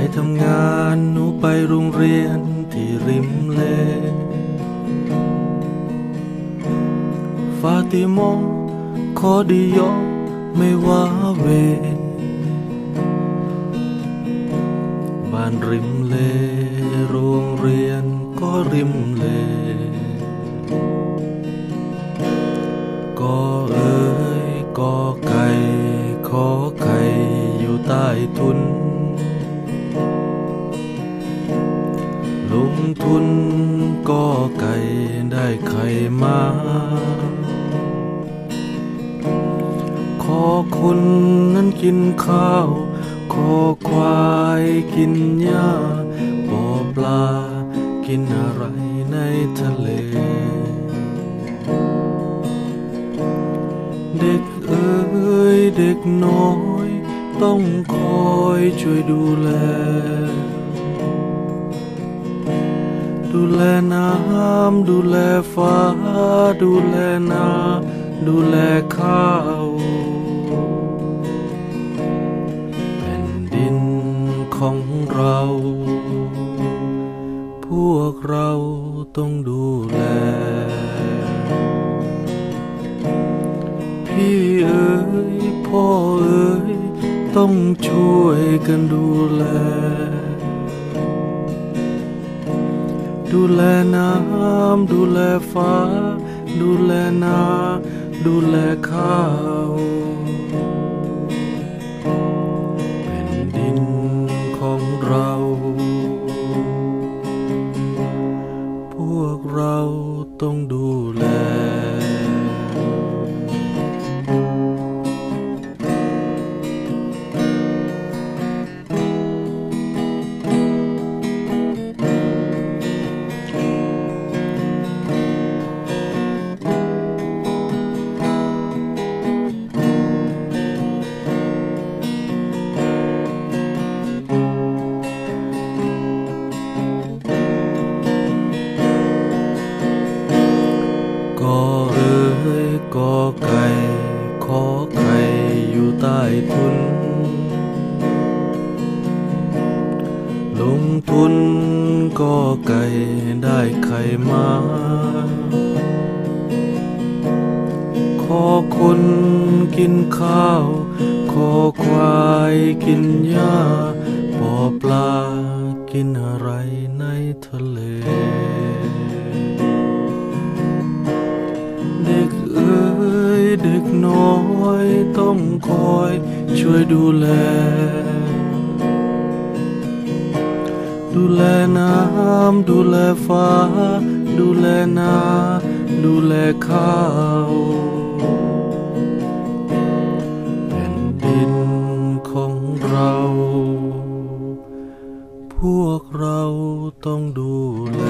ไปทำงานหนูไปโรงเรียนที่ริมเล ฟาติโมขอดียอไม่ว่าเว บ้านริมเล โรงเรียนก็ริมเล ก็เอ๋ยก็ไก่ขอไข่อยู่ใต้ทุน ลงทุนก็ไก่ได้ไข่มา ขอคุณนั้นกินข้าว ขอควายกินหญ้าปอปลากินอะไรในทะเล เด็กเอ๋ยเด็กน้อย ต้องคอยช่วยดูแล ดูแลน้ำดูแลฟ้า ดูแลนา ดูแลข้าวแผ่นดินของเรา พวกเราต้องดูแล พี่เอ๋ยพ่อเอ๋ยต้องช่วยกันดูแล ดูแลน้ำดูแลฟ้า ดูแลนา ดูแลข้าวเป็นดินของเรา พวกเราต้องดูแล ใต้ทุน ลงทุนก็ไก่ได้ไข่มาขอคนกินข้าวขอควายกินหญ้าปอปลากินอะไรในทะเลเด็กเอ๋ยเด็กน้อย ต้องคอยช่วยดูแล ดูแลน้ำดูแลฟ้า ดูแลนาดูแลข้าวเป็นดินของเรา พวกเราต้องดูแล